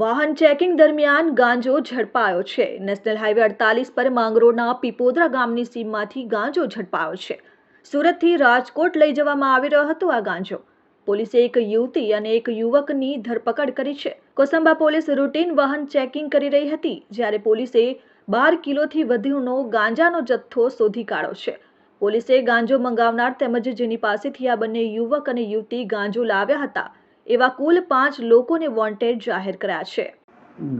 વાહન ચેકિંગ દરમિયાન ગાંજો ઝડપાયો છે. નેશનલ હાઈવે અડતાલીસ પર માંગરોળના પીપોદરા ગામની સીમમાંથી ગાંજો ઝડપાયો છે. સુરતથી રાજકોટ લઈ જવામાં આવી રહ્યો હતો આ ગાંજો. પોલીસે એક યુવતી અને એક યુવકની ધરપકડ કરી છે. કોસંબા પોલીસ રૂટીન વાહન ચેકિંગ કરી રહી હતી, જ્યારે પોલીસે બાર કિલોથી વધુનો ગાંજાનો જથ્થો શોધી કાઢ્યો છે. પોલીસે ગાંજો મંગાવનાર તેમજ જેની પાસેથી આ બંને યુવક અને યુવતી ગાંજો લાવ્યા હતા. એવા કુલ પાંચ લોકોને વોન્ટેડ જાહેર કર્યા છે.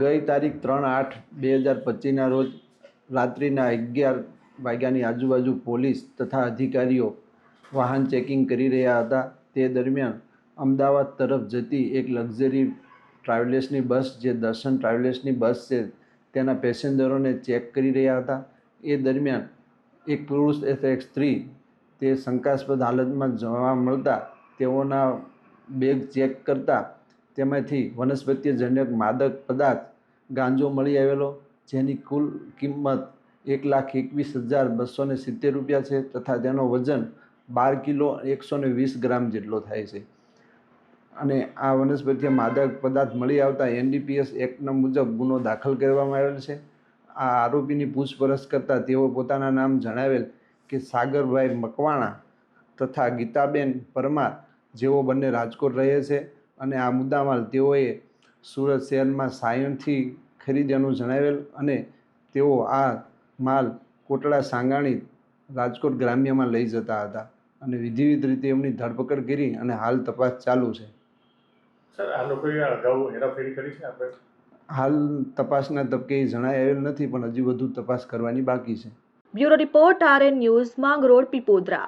ગઈ તારીખ ત્રણ આઠ બે હજાર પચીસના રોજ રાત્રિના અગિયાર વાગ્યાની આજુબાજુ પોલીસ તથા અધિકારીઓ વાહન ચેકિંગ કરી રહ્યા હતા. તે દરમિયાન અમદાવાદ તરફ જતી એક લક્ઝરી ટ્રાવેલર્સની બસ જે દર્શન ટ્રાવેલર્સની બસ છે તેના પેસેન્જરોને ચેક કરી રહ્યા હતા. એ દરમિયાન એક પુરુષ એક સ્ત્રી તે શંકાસ્પદ હાલતમાં જોવા મળતા તેઓના બેગ ચેક કરતા તેમાંથી વનસ્પતિજન્ય માદક પદાર્થ ગાંજો મળી આવેલો, જેની કુલ કિંમત એક લાખ એકવીસ હજાર બસો ને સિત્તેર રૂપિયા છે તથા તેનો વજન બાર કિલો એકસો ને વીસ ગ્રામ જેટલો થાય છે. અને આ વનસ્પતિ માદક પદાર્થ મળી આવતા એનડીપીએસ એક્ટના મુજબ ગુનો દાખલ કરવામાં આવેલ છે. આ આરોપીની પૂછપરછ કરતાં તેઓ પોતાના નામ જણાવેલ કે સાગરભાઈ મકવાણા તથા ગીતાબેન પરમાર જેઓ બંને રાજકોટ રહે છે અને આ મુદ્દામાલ તેઓએ સુરત શહેરમાં સાયણથી ખરીદ્યાનું જણાવેલ અને તેઓ આ માલ કોટડા સાંગાણી રાજકોટ ગ્રામ્યમાં લઈ જતા હતા અને વિધિવિધ રીતે એમની ધરપકડ કરી અને હાલ તપાસ ચાલુ છે. સર આ લોકોએ અગાઉ હેરાફેરી કરી છે આપણે? હાલ તપાસના તબકે આવેલ નથી પણ હજી વધુ તપાસ કરવાની બાકી છે. Bureau report RN news Mangrol Pipodara.